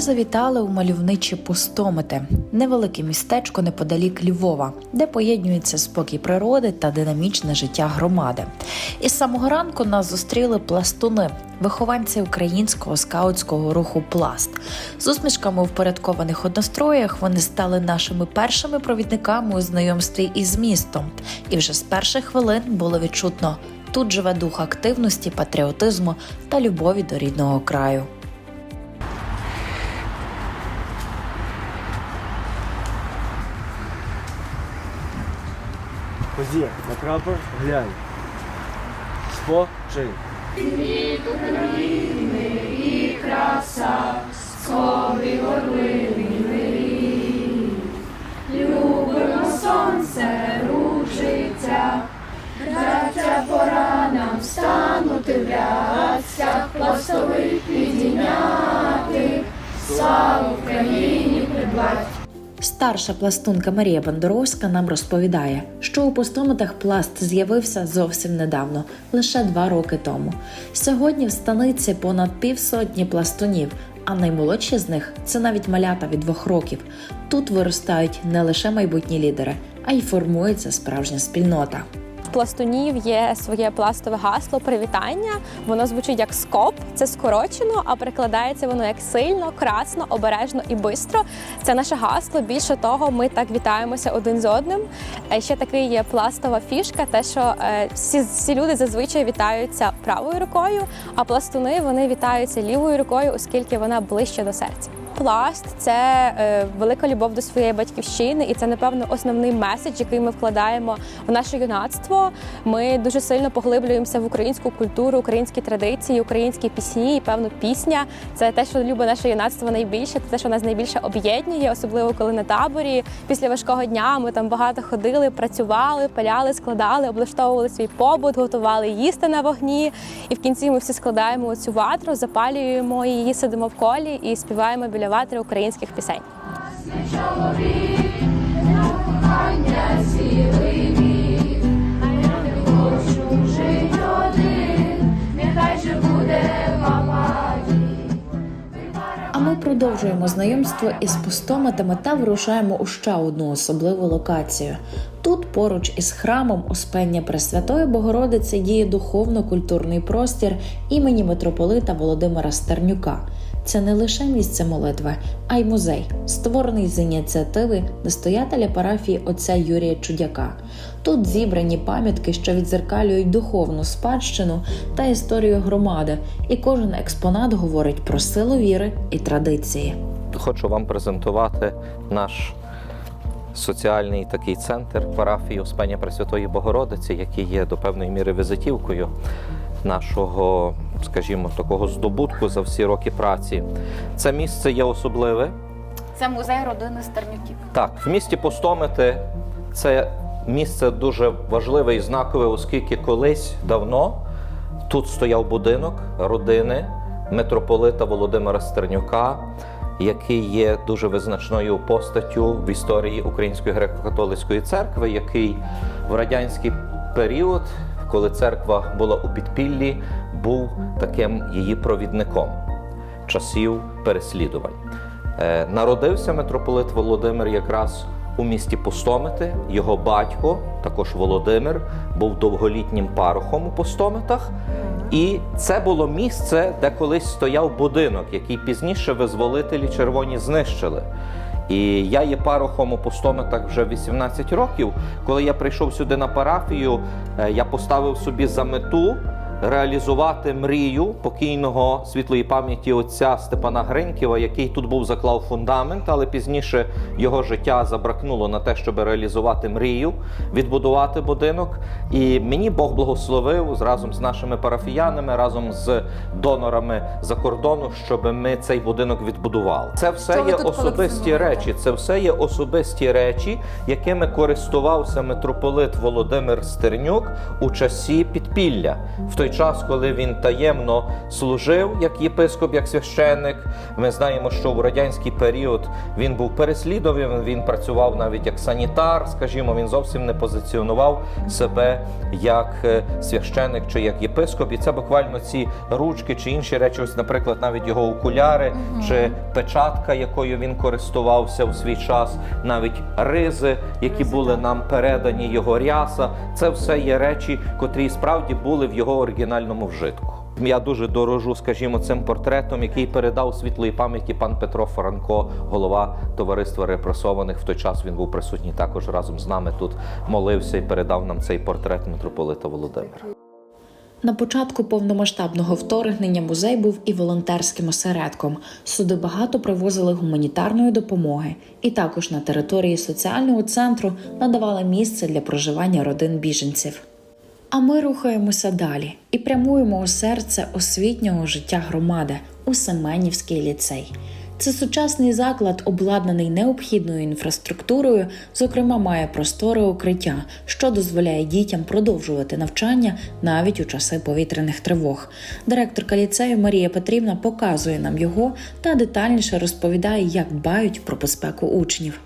Завітали у мальовничі пустомити, невелике містечко неподалік Львова, де поєднується спокій природи та динамічне життя громади. Із самого ранку нас зустріли пластуни, вихованці українського скаутського руху Пласт. З усмішками у впорядкованих одностроях вони стали нашими першими провідниками у знайомстві із містом. І вже з перших хвилин було відчутно. Тут живе дух активності, патріотизму та любові до рідного краю. Прапор глянь. Спочинь. сонце рушиться, браття пора нам встанути в рясях, пластових підійняти, славу Україні придбать. Старша пластунка Марія Бандуровська нам розповідає, що у постоматах пласт з'явився зовсім недавно, лише два роки тому. Сьогодні в станиці понад півсотні пластунів, а наймолодші з них це навіть малята від двох років. Тут виростають не лише майбутні лідери, а й формується справжня спільнота. Пластунів є своє пластове гасло привітання. Воно звучить як скоп, це скорочено, а перекладається воно як сильно, красно, обережно і бистро. Це наше гасло. Більше того, ми так вітаємося один з одним. Е, Ще такий є пластова фішка, те, що е, всі, всі люди зазвичай вітаються правою рукою, а пластуни вони вітаються лівою рукою, оскільки вона ближче до серця. Пласт це е, велика любов до своєї батьківщини, і це напевно основний меседж, який ми вкладаємо в наше юнацтво. Ми дуже сильно поглиблюємося в українську культуру, українські традиції, українські пісні. І певно, пісня це те, що любить наше юнацтво найбільше, це те, що нас найбільше об'єднує, особливо коли на таборі. Після важкого дня ми там багато ходили, працювали, пиляли, складали, облаштовували свій побут, готували їсти на вогні. І в кінці ми всі складаємо цю ватру, запалюємо її, сидимо в колі і співаємо біля ватри українських пісень. Ми продовжуємо знайомство із пустоматами та вирушаємо у ще одну особливу локацію. Тут, поруч із храмом Успення Пресвятої Богородиці, діє духовно-культурний простір імені митрополита Володимира Стернюка. Це не лише місце молитви, а й музей, створений з ініціативи настоятеля парафії отця Юрія Чудяка. Тут зібрані пам'ятки, що відзеркалюють духовну спадщину та історію громади, і кожен експонат говорить про силу віри і традиції. Хочу вам презентувати наш соціальний такий центр парафії Успення Пресвятої Богородиці, який є до певної міри візитівкою нашого, скажімо, такого здобутку за всі роки праці. Це місце є особливе. Це музей родини Стернюків. Так, в місті Постомити це місце дуже важливе і знакове, оскільки колись давно тут стояв будинок родини митрополита Володимира Стернюка, який є дуже визначною постаттю в історії Української греко-католицької церкви, який в радянський період, коли церква була у підпіллі, був таким її провідником часів переслідувань. Е, Народився митрополит Володимир якраз у місті Пустомити. Його батько, також Володимир, був довголітнім парохом у Пустомитах. І це було місце, де колись стояв будинок, який пізніше визволителі червоні знищили. І я є парохом у Пустомитах вже 18 років. Коли я прийшов сюди на парафію, е, я поставив собі за мету реалізувати мрію покійного світлої пам'яті отця Степана Гриньківа, який тут був заклав фундамент, але пізніше його життя забракнуло на те, щоб реалізувати мрію, відбудувати будинок. І мені Бог благословив разом з нашими парафіянами, разом з донорами за кордону, щоб ми цей будинок відбудували. Це все ви є особисті речі. Це все є особисті речі, якими користувався митрополит Володимир Стернюк у часі підпілля в той час, коли він таємно служив як єпископ, як священник. Ми знаємо, що в радянський період він був переслідуваний, він працював навіть як санітар, скажімо, він зовсім не позиціонував себе як е, священник чи як єпископ. І це буквально ці ручки чи інші речі, ось, наприклад, навіть його окуляри чи печатка, якою він користувався у свій час, навіть ризи, які були нам передані, його ряса. Це все є речі, котрі справді були в його оригінальному вжитку. Я дуже дорожу, скажімо, цим портретом, який передав світлої пам'яті пан Петро Франко, голова товариства репресованих. В той час він був присутній також разом з нами тут, молився і передав нам цей портрет митрополита Володимира. На початку повномасштабного вторгнення музей був і волонтерським осередком. Сюди багато привозили гуманітарної допомоги, і також на території соціального центру надавали місце для проживання родин біженців. А ми рухаємося далі і прямуємо у серце освітнього життя громади у Семенівський ліцей. Це сучасний заклад, обладнаний необхідною інфраструктурою, зокрема, має просторе укриття, що дозволяє дітям продовжувати навчання навіть у часи повітряних тривог. Директорка ліцею Марія Петрівна показує нам його та детальніше розповідає, як дбають про безпеку учнів.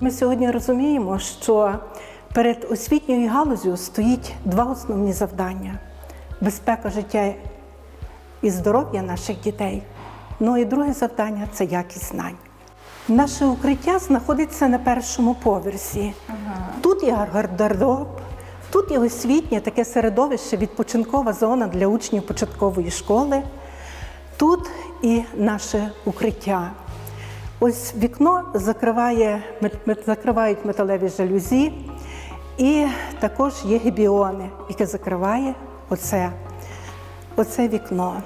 Ми сьогодні розуміємо, що перед освітньою галузю стоїть два основні завдання: безпека життя і здоров'я наших дітей. Ну і друге завдання це якість знань. Наше укриття знаходиться на першому поверсі. Тут є гардероб, тут є освітнє таке середовище, відпочинкова зона для учнів початкової школи. Тут і наше укриття. Ось вікно закриває, закривають металеві жалюзі, і також є гібіони, яке закриває оце, оце вікно.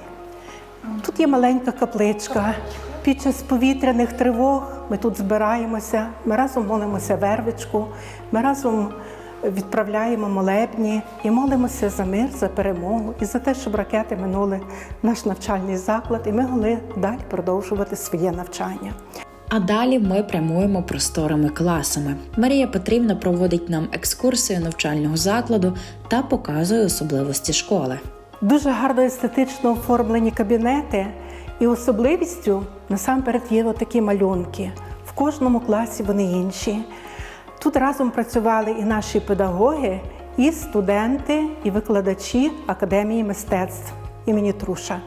Тут є маленька капличка. Під час повітряних тривог ми тут збираємося, ми разом молимося вервичку, ми разом відправляємо молебні і молимося за мир, за перемогу і за те, щоб ракети минули наш навчальний заклад, і ми могли далі продовжувати своє навчання. А далі ми прямуємо просторими класами. Марія Петрівна проводить нам екскурсію навчального закладу та показує особливості школи. Дуже гарно естетично оформлені кабінети, і особливістю насамперед є отакі малюнки. В кожному класі вони інші. Тут разом працювали і наші педагоги, і студенти, і викладачі Академії мистецтв імені Труша.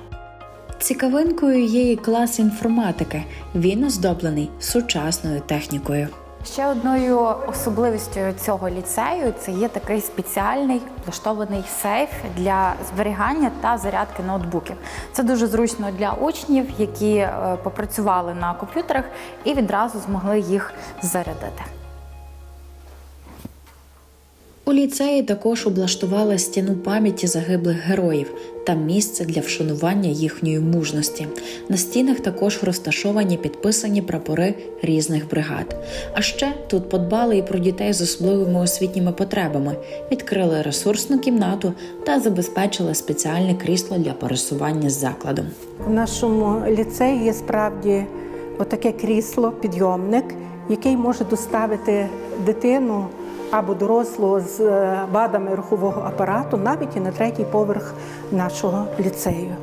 Цікавинкою є і клас інформатики. Він оздоблений сучасною технікою. Ще одною особливістю цього ліцею це є такий спеціальний влаштований сейф для зберігання та зарядки ноутбуків. Це дуже зручно для учнів, які е, попрацювали на комп'ютерах і відразу змогли їх зарядити. У ліцеї також облаштували стіну пам'яті загиблих героїв та місце для вшанування їхньої мужності. На стінах також розташовані підписані прапори різних бригад. А ще тут подбали і про дітей з особливими освітніми потребами, відкрили ресурсну кімнату та забезпечили спеціальне крісло для пересування з закладом. В нашому ліцеї є справді отаке крісло, підйомник, який може доставити дитину або дорослого з е, вадами рухового апарату навіть і на третій поверх нашого ліцею.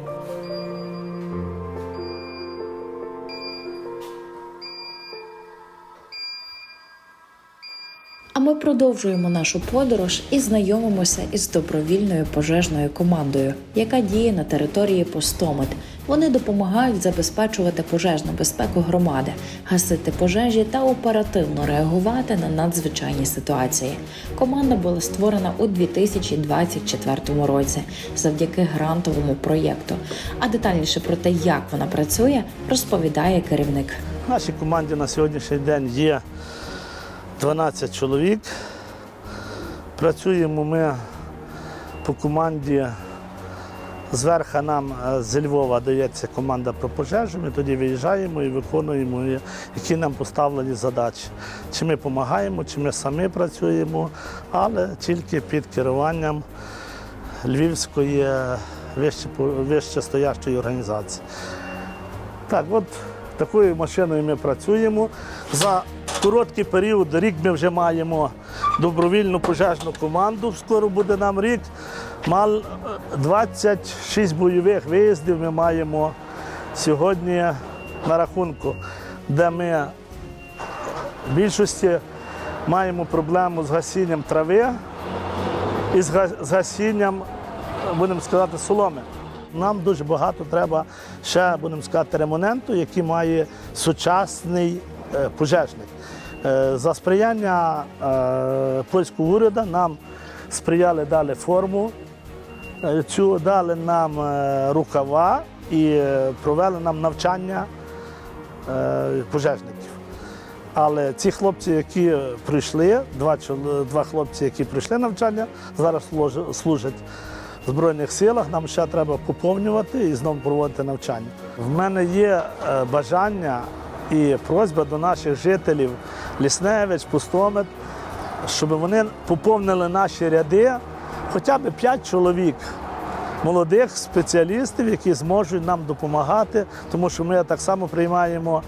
А ми продовжуємо нашу подорож і знайомимося із добровільною пожежною командою, яка діє на території Постомет. Вони допомагають забезпечувати пожежну безпеку громади, гасити пожежі та оперативно реагувати на надзвичайні ситуації. Команда була створена у 2024 році завдяки грантовому проєкту. А детальніше про те, як вона працює, розповідає керівник. В нашій команді на сьогоднішній день є 12 чоловік. Працюємо ми по команді. Зверху нам е, з Львова дається команда про пожежу. Ми тоді виїжджаємо і виконуємо, які нам поставлені задачі. Чи ми допомагаємо, чи ми самі працюємо, але тільки під керуванням Львівської е, вище, вище стоящої організації. Так, от такою машиною ми працюємо. За короткий період, рік ми вже маємо добровільну пожежну команду. Скоро буде нам рік. Мал е, 26 бойових виїздів ми маємо сьогодні на рахунку, де ми в більшості маємо проблему з гасінням трави і з гасінням, будемо сказати, соломи. Нам дуже багато треба ще, будемо сказати, ремоненту, який має сучасний е, пожежник. Е, За сприяння е, польського уряду нам сприяли дали форму, цю дали нам е, рукава і е, провели нам навчання е, пожежників. Але ці хлопці, які прийшли, два, два хлопці, які прийшли навчання, зараз служать- в Збройних силах, нам ще треба поповнювати і знову проводити навчання. В мене є е, бажання і просьба до наших жителів Лісневич, Пустомет, щоб вони поповнили наші ряди хоча б 5 чоловік молодих спеціалістів, які зможуть нам допомагати, тому що ми так само приймаємо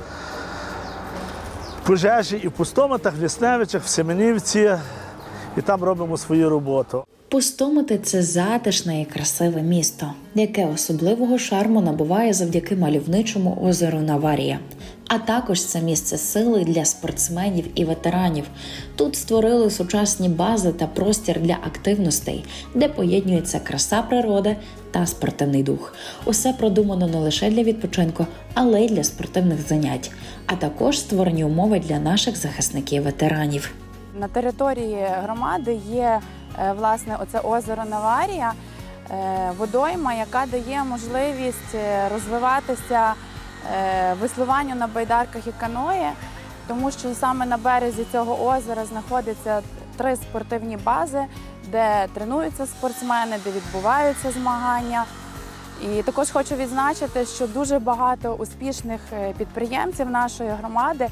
пожежі і в Пустоматах, в Лісневичах, в Семенівці, і там робимо свою роботу. Пустомити це затишне і красиве місто, яке особливого шарму набуває завдяки мальовничому озеру Наварія. А також це місце сили для спортсменів і ветеранів. Тут створили сучасні бази та простір для активностей, де поєднується краса природи та спортивний дух. Усе продумано не лише для відпочинку, але й для спортивних занять, а також створені умови для наших захисників-ветеранів. На території громади є е, власне оце озеро Наварія, е, водойма, яка дає можливість е, розвиватися веслуванню на байдарках і каної, тому що саме на березі цього озера знаходяться три спортивні бази, де тренуються спортсмени, де відбуваються змагання. І також хочу відзначити, що дуже багато успішних е, підприємців нашої громади е,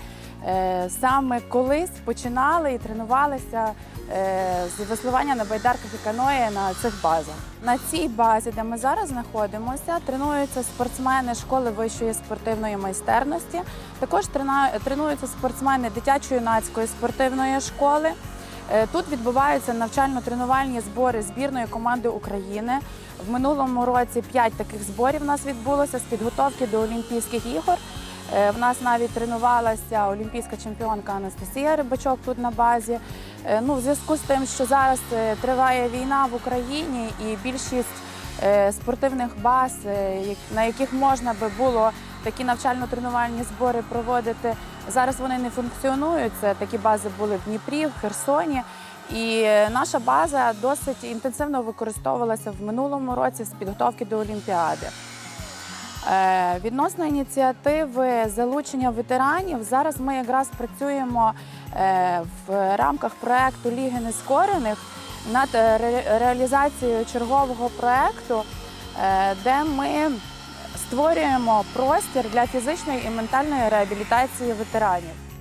саме колись починали і тренувалися е, з веслування на байдарках і каної на цих базах. На цій базі, де ми зараз знаходимося, тренуються спортсмени школи вищої спортивної майстерності. Також тренуються спортсмени дитячо-юнацької спортивної школи. Е, Тут відбуваються навчально-тренувальні збори збірної команди України. В минулому році п'ять таких зборів у нас відбулося з підготовки до Олімпійських ігор. Е, В нас навіть тренувалася олімпійська чемпіонка Анастасія Рибачок тут на базі. Е, Ну, в зв'язку з тим, що зараз е, триває війна в Україні і більшість спортивних баз, на яких можна би було такі навчально-тренувальні збори проводити, зараз вони не функціонують. Це такі бази були в Дніпрі, в Херсоні. І наша база досить інтенсивно використовувалася в минулому році з підготовки до Олімпіади. Е, Відносно ініціативи залучення ветеранів, зараз ми якраз працюємо е, в рамках проекту Ліги Нескорених над е, реалізацією чергового проекту, е, де ми створюємо простір для фізичної і ментальної реабілітації ветеранів.